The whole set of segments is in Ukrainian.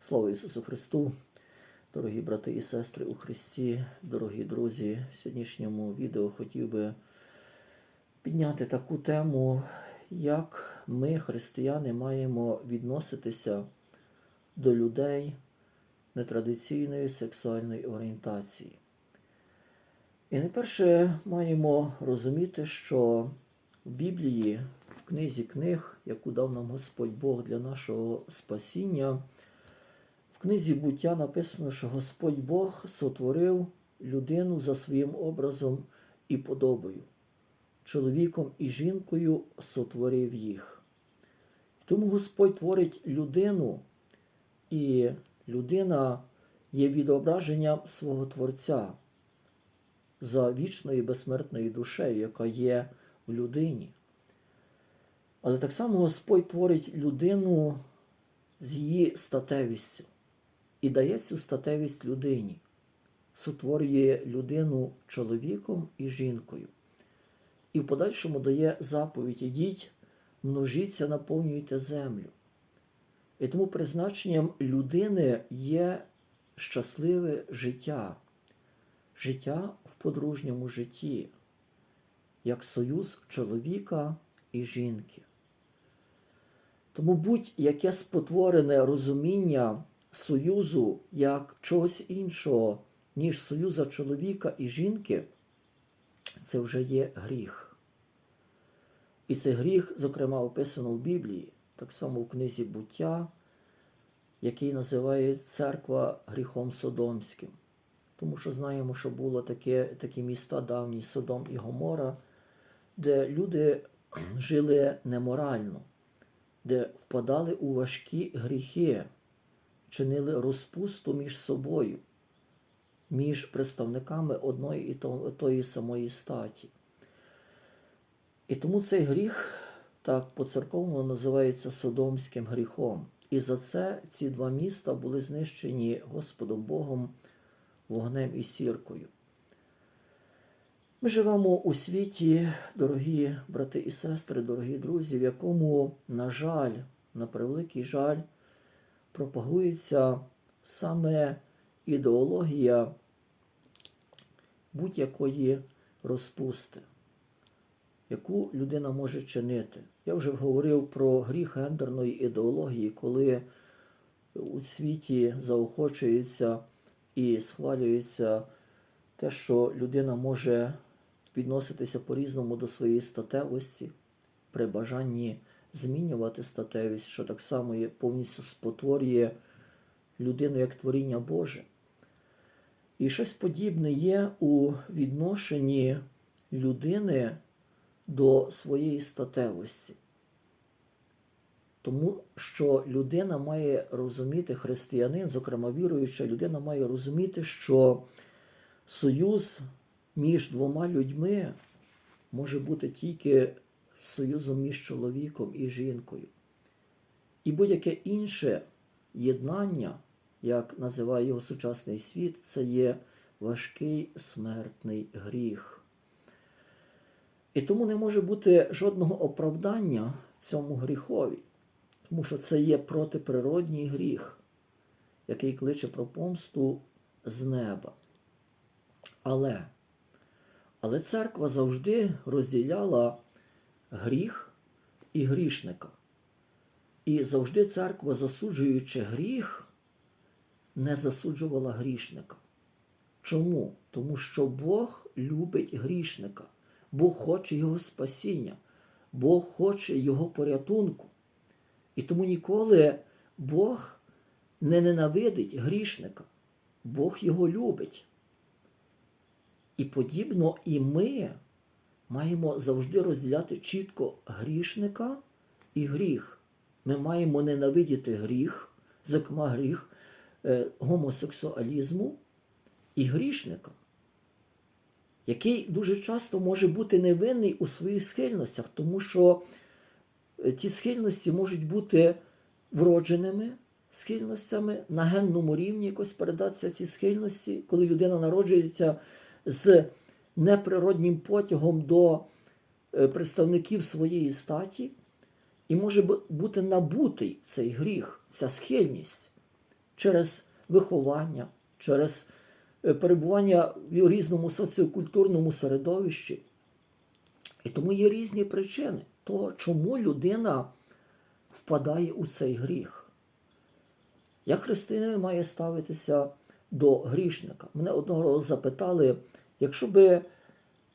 Слава Ісусу Христу! Дорогі брати і сестри у Христі, дорогі друзі, в сьогоднішньому відео хотів би підняти таку тему, як ми, християни, маємо відноситися до людей нетрадиційної сексуальної орієнтації. І найперше маємо розуміти, що в Біблії, в книзі книг, яку дав нам Господь Бог для нашого спасіння, в книзі буття написано, що Господь Бог сотворив людину за своїм образом і подобою. Чоловіком і жінкою сотворив їх. Тому Господь творить людину, і людина є відображенням свого Творця за вічною безсмертною душею, яка є в людині. Але так само Господь творить людину з її статевістю і дає цю статевість людині, сотворює людину чоловіком і жінкою. І в подальшому дає заповідь: ідіть, множіться, наповнюйте землю. І тому призначенням людини є щасливе життя, життя в подружньому житті, як союз чоловіка і жінки. Тому будь-яке спотворене розуміння союзу як чогось іншого, ніж союза чоловіка і жінки, це вже є гріх. І цей гріх, зокрема, описано в Біблії, так само в книзі буття, який називає церква гріхом Содомським. Тому що знаємо, що було таке, такі міста давні Содом і Гомора, де люди жили неморально, де впадали у важкі гріхи, чинили розпусту між собою, між представниками одної і тої самої статі. І тому цей гріх, так по-церковному називається Содомським гріхом. І за це ці два міста були знищені Господом Богом вогнем і сіркою. Ми живемо у світі, дорогі брати і сестри, дорогі друзі, в якому, на жаль, на превеликий жаль, пропагується саме ідеологія будь-якої розпусти, яку людина може чинити. Я вже говорив про гріх гендерної ідеології, коли у світі заохочується і схвалюється те, що людина може відноситися по-різному до своєї статевості при бажанні змінювати статевість, що так само є, повністю спотворює людину як творіння Боже. І щось подібне є у відношенні людини до своєї статевості. Тому що людина має розуміти, християнин, зокрема віруюча людина має розуміти, що союз між двома людьми може бути тільки союзом між чоловіком і жінкою. І будь-яке інше єднання, як називає його сучасний світ, це є важкий смертний гріх. І тому не може бути жодного оправдання цьому гріхові, тому що це є протиприродній гріх, який кличе про помсту з неба. Але, але церква завжди розділяла гріх і грішника. І завжди церква, засуджуючи гріх, не засуджувала грішника. Чому? Тому що Бог любить грішника, Бог хоче його спасіння, Бог хоче його порятунку. І тому ніколи Бог не ненавидить грішника, Бог його любить. І подібно і ми маємо завжди розділяти чітко грішника і гріх. Ми маємо ненавидіти гріх, зокрема гріх е, гомосексуалізму і грішника, який дуже часто може бути невинний у своїх схильностях, тому що е, ті схильності можуть бути вродженими схильностями, на генному рівні якось передатися ці схильності, коли людина народжується з неприроднім потягом до е, представників своєї статі, і може бути набутий цей гріх, ця схильність через виховання, через е, перебування в різному соціокультурному середовищі. І тому є різні причини того, чому людина впадає у цей гріх. Як християнин має ставитися до грішника? Мене одного разу запитали, якщо би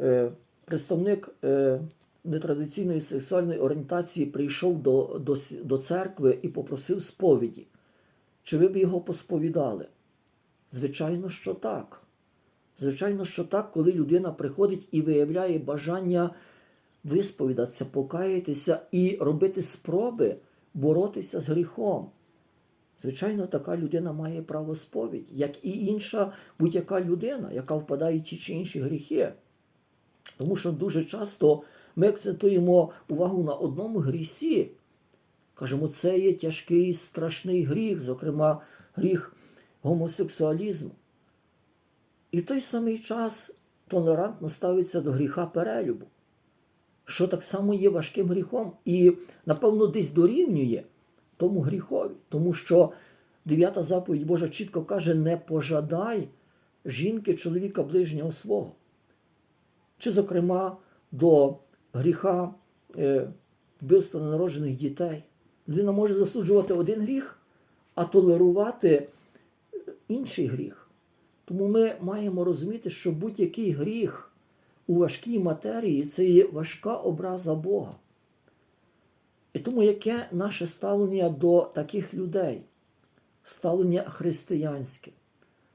е, представник е, нетрадиційної сексуальної орієнтації прийшов до, до, до церкви і попросив сповіді, чи ви б його посповідали? Звичайно, що так. Звичайно, що так, коли людина приходить і виявляє бажання висповідатися, покаятися і робити спроби боротися з гріхом. Звичайно, така людина має право сповіді, як і інша будь-яка людина, яка впадає в ті чи інші гріхи. Тому що дуже часто ми акцентуємо увагу на одному грісі. Кажемо, це є тяжкий страшний гріх, зокрема, гріх гомосексуалізму. І в той самий час толерантно ставиться до гріха перелюбу, що так само є важким гріхом і, напевно, десь дорівнює тому гріхові, тому що дев'ята заповідь Божа чітко каже: не пожадай жінки чоловіка ближнього свого. Чи, зокрема, до гріха е, вбивства ненароджених дітей. Людина може засуджувати один гріх, а толерувати інший гріх. Тому ми маємо розуміти, що будь-який гріх у важкій матерії це є важка образа Бога. І тому яке наше ставлення до таких людей? Ставлення християнське,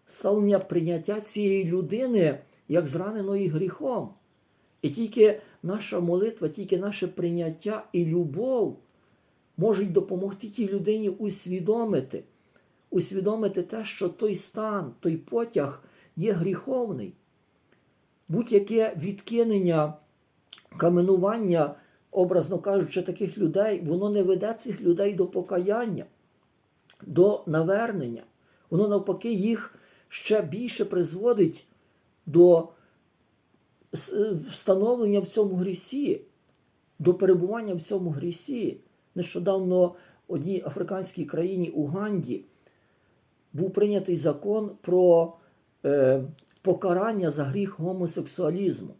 ставлення прийняття цієї людини як зраненої гріхом. І тільки наша молитва, тільки наше прийняття і любов можуть допомогти тій людині усвідомити, усвідомити те, що той стан, той потяг є гріховний. Будь-яке відкинення, каменування, образно кажучи, таких людей, воно не веде цих людей до покаяння, до навернення. Воно навпаки їх ще більше призводить до встановлення в цьому грісі, до перебування в цьому грісі. Нещодавно в одній африканській країні Уганді був прийнятий закон про е, покарання за гріх гомосексуалізму.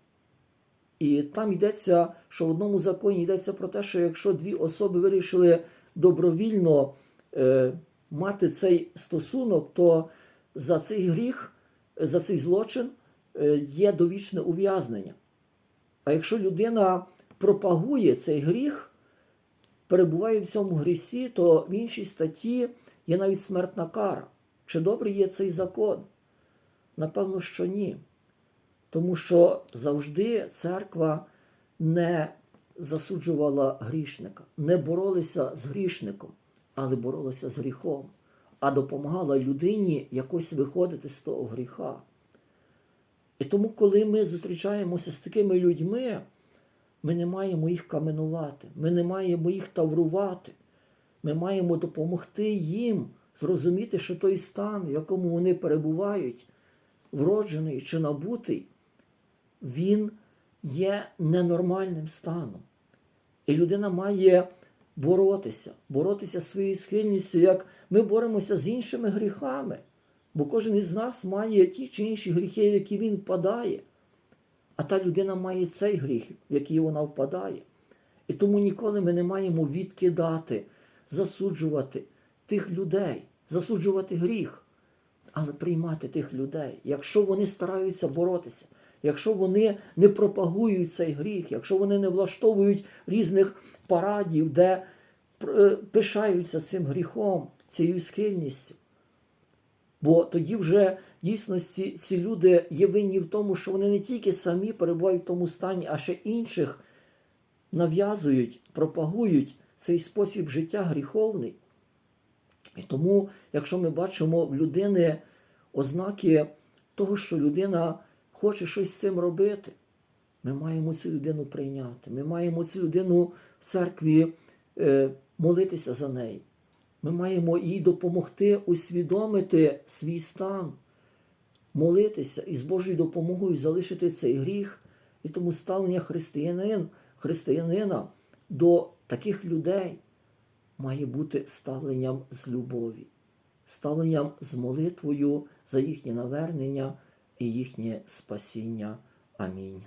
І там йдеться, що в одному законі йдеться про те, що якщо дві особи вирішили добровільно е, мати цей стосунок, то за цей гріх, за цей злочин е, є довічне ув'язнення. А якщо людина пропагує цей гріх, перебуває в цьому грісі, то в іншій статті є навіть смертна кара. Чи добрий є цей закон? Напевно, що ні. Тому що завжди церква не засуджувала грішника, не боролася з грішником, але боролася з гріхом, а допомагала людині якось виходити з того гріха. І тому, коли ми зустрічаємося з такими людьми, ми не маємо їх каменувати, ми не маємо їх таврувати. Ми маємо допомогти їм зрозуміти, що той стан, в якому вони перебувають, вроджений чи набутий, він є ненормальним станом. І людина має боротися, боротися своєю схильністю, як ми боремося з іншими гріхами. Бо кожен із нас має ті чи інші гріхи, в які він впадає. А та людина має цей гріх, в який вона впадає. І тому ніколи ми не маємо відкидати, засуджувати тих людей, засуджувати гріх, але приймати тих людей. Якщо вони стараються боротися, якщо вони не пропагують цей гріх, якщо вони не влаштовують різних парадів, де е, пишаються цим гріхом, цією схильністю. Бо тоді вже в дійсності ці люди є винні в тому, що вони не тільки самі перебувають в тому стані, а ще інших нав'язують, пропагують цей спосіб життя гріховний. І тому, якщо ми бачимо в людини ознаки того, що людина хоче щось з цим робити, ми маємо цю людину прийняти. Ми маємо цю людину в церкві е, молитися за неї. Ми маємо їй допомогти усвідомити свій стан, молитися і з Божою допомогою залишити цей гріх. І тому ставлення християнин, християнина до таких людей має бути ставленням з любові. ставленням з молитвою за їхнє навернення і їхнє спасіння. Амінь.